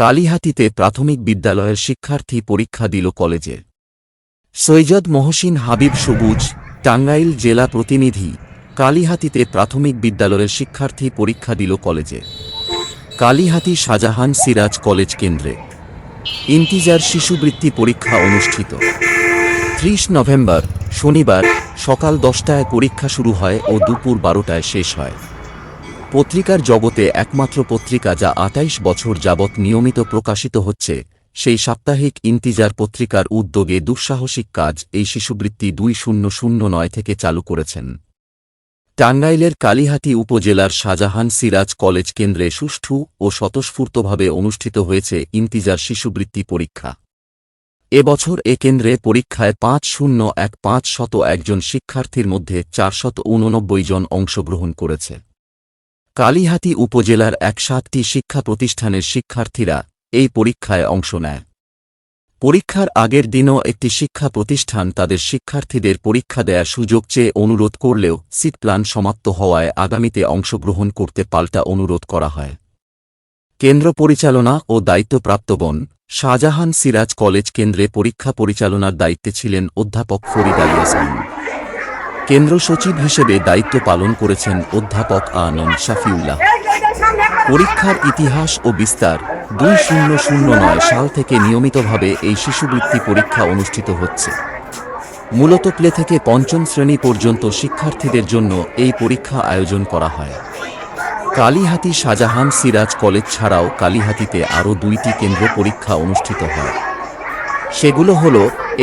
কালিহাতিতে প্রাথমিক বিদ্যালয়ের শিক্ষার্থী পরীক্ষা দিল কলেজে সৈয়দ মহসিন হাবিব সবুজ, টাঙ্গাইল জেলা প্রতিনিধি কালিহাতিতে প্রাথমিক বিদ্যালয়ের শিক্ষার্থী পরীক্ষা দিল কলেজে। কালিহাতি শাহজাহান সিরাজ কলেজ কেন্দ্রে। ইন্টিজার শিশুবৃত্তি পরীক্ষা অনুষ্ঠিত। ত্রিশ নভেম্বর, শনিবার সকাল দশটায় পরীক্ষা শুরু হয় ও দুপুর বারোটায় শেষ হয়। পত্রিকার জগতে একমাত্র পত্রিকা যা আটাইশ বছর যাবৎ নিয়মিত প্রকাশিত হচ্ছে, সেই সাপ্তাহিক ইন্তিজার পত্রিকার উদ্যোগে দুঃসাহসিক কাজ এই শিশুবৃত্তি দুই শূন্য শূন্য নয় থেকে চালু করেছেন। টাঙ্গাইলের কালিহাতি উপজেলার শাহজাহান সিরাজ কলেজ কেন্দ্রে সুষ্ঠু ও স্বতঃস্ফূর্তভাবে অনুষ্ঠিত হয়েছে ইন্তিজার শিশুবৃত্তি পরীক্ষা। এবছর এ কেন্দ্রে পরীক্ষায় পাঁচ শূন্য এক পাঁচ শত একজন শিক্ষার্থীর মধ্যে চারশত উননব্বই জন অংশগ্রহণ করেছে। কালিহাতি উপজেলার এক সাতটি শিক্ষা প্রতিষ্ঠানের শিক্ষার্থীরা এই পরীক্ষায় অংশ নেয়। পরীক্ষার আগের দিনও একটি শিক্ষা প্রতিষ্ঠান তাদের শিক্ষার্থীদের পরীক্ষা দেয়ার সুযোগ চেয়ে অনুরোধ করলেও সিট প্ল্যান সমাপ্ত হওয়ায় আগামীতে অংশগ্রহণ করতে পাল্টা অনুরোধ করা হয়। কেন্দ্র পরিচালনা ও দায়িত্বপ্রাপ্তগণ শাহজাহান সিরাজ কলেজ কেন্দ্রে পরীক্ষা পরিচালনার দায়িত্বে ছিলেন অধ্যাপক ফরিদ ইয়াসমিন। কেন্দ্র সচিব হিসেবে দায়িত্ব পালন করেছেন অধ্যাপক আনন্দ শাফিউল্লাহ। পরীক্ষার ইতিহাস ও বিস্তার দুই শূন্য শূন্য নয় সাল থেকে নিয়মিতভাবে এই শিশুবৃত্তি পরীক্ষা অনুষ্ঠিত হচ্ছে। মূলত প্লে থেকে পঞ্চম শ্রেণি পর্যন্ত শিক্ষার্থীদের জন্য এই পরীক্ষা আয়োজন করা হয়। কালিহাতি শাহজাহান সিরাজ কলেজ ছাড়াও কালিহাতিতে আরও দুইটি কেন্দ্র পরীক্ষা অনুষ্ঠিত হয়। সেগুলো হল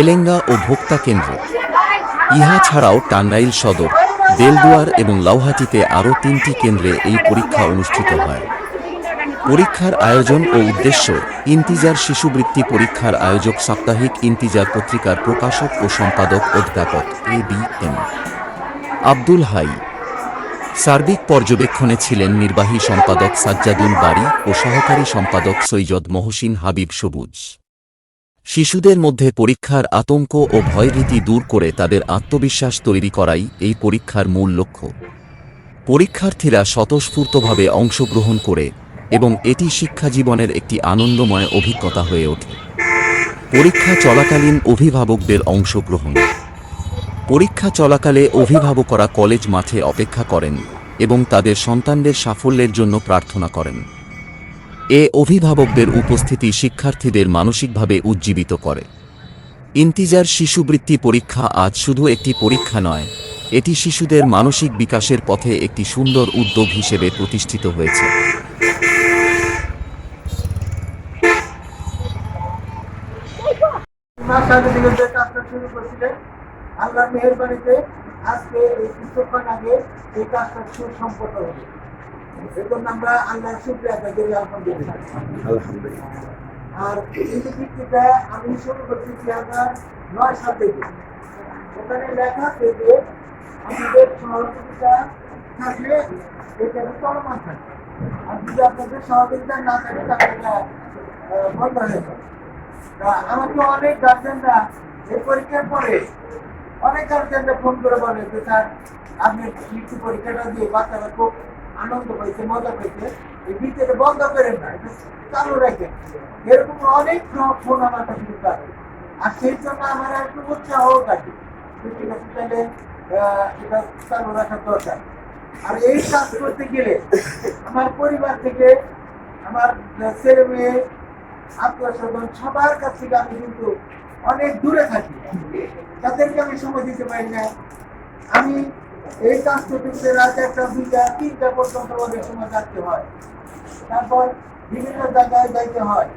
এলেঙ্গা ও ভোক্তা কেন্দ্র। ইহা ছাড়াও টাঙ্গাইল সদর, বেলদুয়ার এবং লাউহাটিতে আরও তিনটি কেন্দ্রে এই পরীক্ষা অনুষ্ঠিত হয়। পরীক্ষার আয়োজন ও উদ্দেশ্য ইন্তিজার শিশুবৃত্তি পরীক্ষার আয়োজক সাপ্তাহিক ইন্তিজার পত্রিকার প্রকাশক ও সম্পাদক অধ্যাপক A B M. Abdul Hai. সার্বিক পর্যবেক্ষণে ছিলেন নির্বাহী সম্পাদক সাজ্জাদুল বাড়ি ও সহকারী সম্পাদক সৈয়দ মহসিন হাবিব সবুজ। শিশুদের মধ্যে পরীক্ষার আতঙ্ক ও ভয়ভীতি দূর করে তাদের আত্মবিশ্বাস তৈরি করাই এই পরীক্ষার মূল লক্ষ্য। পরীক্ষার্থীরা স্বতঃস্ফূর্তভাবে অংশগ্রহণ করে এবং এটি শিক্ষাজীবনের একটি আনন্দময় অভিজ্ঞতা হয়ে ওঠে। পরীক্ষা চলাকালীন অভিভাবকদের অংশগ্রহণ। পরীক্ষা চলাকালে অভিভাবকরা কলেজ মাঠে অপেক্ষা করেন এবং তাদের সন্তানদের সাফল্যের জন্য প্রার্থনা করেন। এ অভিভাবকদের উপস্থিতি শিক্ষার্থীদের মানসিকভাবে উজ্জীবিত করে। ইন্তিজার শিশুবৃত্তি পরীক্ষা আজ শুধু একটি পরীক্ষা নয়, এটি শিশুদের মানসিক বিকাশের পথে একটি সুন্দর উদ্যোগ হিসেবে প্রতিষ্ঠিত হয়েছে। আল্লাহর মেহরবানিতে আজকে এই কিছুক্ষণ আগে এই কাজটা সুসম্পন্ন হলো। এজন্য আমরা আল্লাহর শুক্রিয়া আদায় করি আলহামদুলিল্লাহ। আর এই আমি শুরু করছি দুই হাজার নয় সাল থেকে। ওখানে লেখা আছে যে আমাদের সহযোগিতা থাকলে এটা চলমান থাকে। আর যদি আপনাদের সহযোগিতা না থাকে তাহলে বন্ধ হয়ে যাবে তা আমাকে অনেক গার্জেনরা এই পরীক্ষার পরে অনেক গার্জেনরা ফোন করে বলে যে স্যার আপনি পরীক্ষাটা দিয়ে বাচ্চারা খুব আনন্দ পেয়েছে মজা পেয়েছে এই ভিতরে বন্ধ করেন না, এটা চালু রাখেন। এরকম অনেক ফোন আমার কাছে কিন্তু আসে। আর সেই জন্য আমার একটু উৎসাহ থাকে ঠিক আছে, তাহলে এটা চালু রাখার দরকার। আর এই কাজ করতে গেলে আমার পরিবার থেকে আমার ছেলে মেয়ে, আত্মীয় স্বজন সবার কাছ থেকে আমি কিন্তু অনেক দূরে থাকি। তাদেরকে আমি সময় দিতে পারি না। আমি এই কাজ করতে রাত একটা দুইটা, তিনটা পর্যন্ত অনেক সময় থাকতে হয়। তারপর বিভিন্ন জায়গায় যাইতে হয়।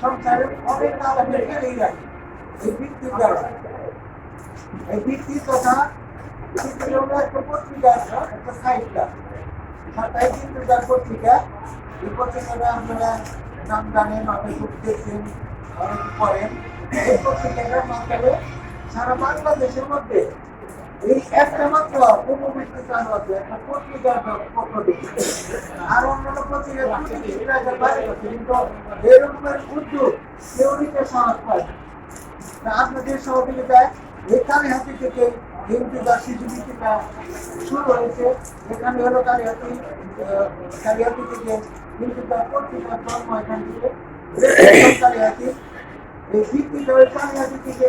সংসারে অনেক আমি ফেলেই রাখি। এই বৃত্তির দ্বারা। এই বৃত্তির নাম জানেন অনেক দেখছেন অনেক পড়েন। সারা বাংলাদেশের মধ্যে এই একটা মাত্র উপবৃত্তি চালু আছে একটা পত্রিকার থেকে আর অন্যান্য পত্রিকা কিন্তু এরকমের উদ্যোগ কেউ নিতে সাহস পায় আপনাদের সহযোগিতায় এই কালীহাতি থেকে হিন্দুদার শিশুবৃত্তিটা শুরু হয়েছে এখানে হলো কালীহাতি আহ, কালীহাতি থেকে হিন্দুদার পত্রিকার জন্ম এখান থেকে কালিহাতি এই ভিত্তিটা ওই কালিহাতি থেকে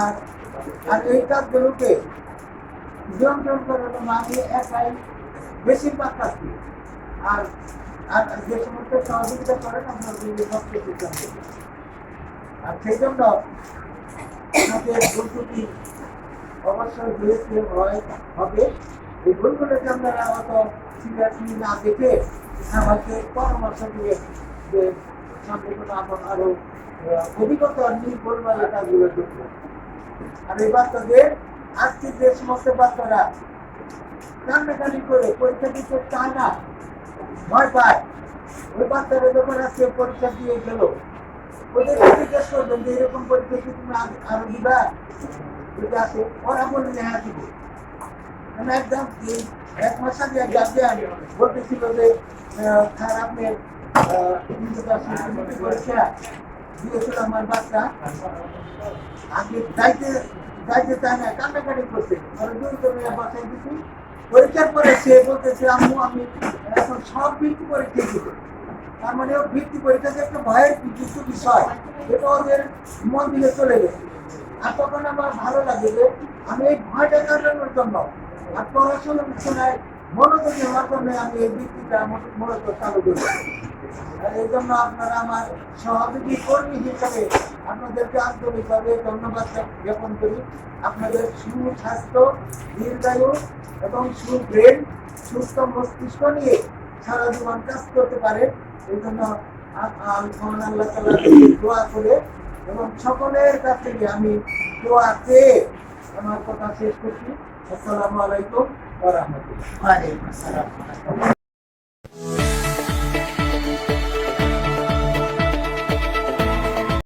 আর আর এই কাজগুলোকে নিয়ন্ত্রণ করার আমি একাই বেশিরভাগ কাজ করি। আর আর যে সমস্ত সহযোগিতা করেন আপনার সবচেয়ে আর সেই জন্য আমাদের ভুল ত্রুটি অবশ্যই হয়েছে হয় হবে। এই ভুলগুলোকে আপনারা অত সিরিয়াসলি না দেখে আমাকে পরামর্শ দিয়ে যে সামনে কোনো আপন আরও আহ, অভিজ্ঞতা নির্ভরভাবে কাজগুলো করব এই বাচ্চাদের আজকে যে সমস্ত বাচ্চারা কান্নাকানি করে, পরীক্ষা দিতে চায় না, ভয় পায়, ওই বাচ্চারা যখন আজকে পরীক্ষা দিয়ে গেল জিজ্ঞেস করবেন যে, এরকম পরীক্ষা কি তুমি আরও দিবা? যদি আসে ওরা মানে একদম এক মাস আগে এক গার্জিয়ান বলতেছিল যে স্যার ইন্টারন্যাশনাল পরীক্ষা দিয়েছিল আমার বাচ্চা। আগে যাইতে যাইতে চায় না, কান্নাকাটি করছে। পরে দুই করে বাসায় দিচ্ছি পরীক্ষার পরে সে বলতেছে, আম্মু, আমি এখন সব বৃত্তি পরীক্ষা দিব। তার মানে বৃত্তি পরীক্ষা একটা ভয়ের কিছু বিষয়, এটা ওদের মন দিকে চলে গেছে। আর তখন আমার ভালো লাগে যে, আমি এই ভয়টা কাটানোর জন্য আর পড়াশোনায় মনোযোগী হওয়ার জন্য আমি এই বৃত্তিটা মূল- মূলত চালু করি এই জন্য আপনারা আমার সহযোগী কর্মী হিসাবে আপনাদেরকে আন্তরিকভাবে ধন্যবাদ জ্ঞাপন করি। আপনাদের সুস্বাস্থ্য দীর্ঘায়ু এবং সুব্রেন সুস্থ মস্তিষ্ক নিয়ে সারা জীবন কাজ করতে পারেন। এই জন্য আল্লাহ দোয়া করে এবং সকলের কাছ থেকে আমি দোয়া চেয়ে আমার কথা শেষ করছি। আসসালামু আলাইকুম ওয়া রাহমাতুল্লাহ। ওয়ালাইকুম আসসালাম।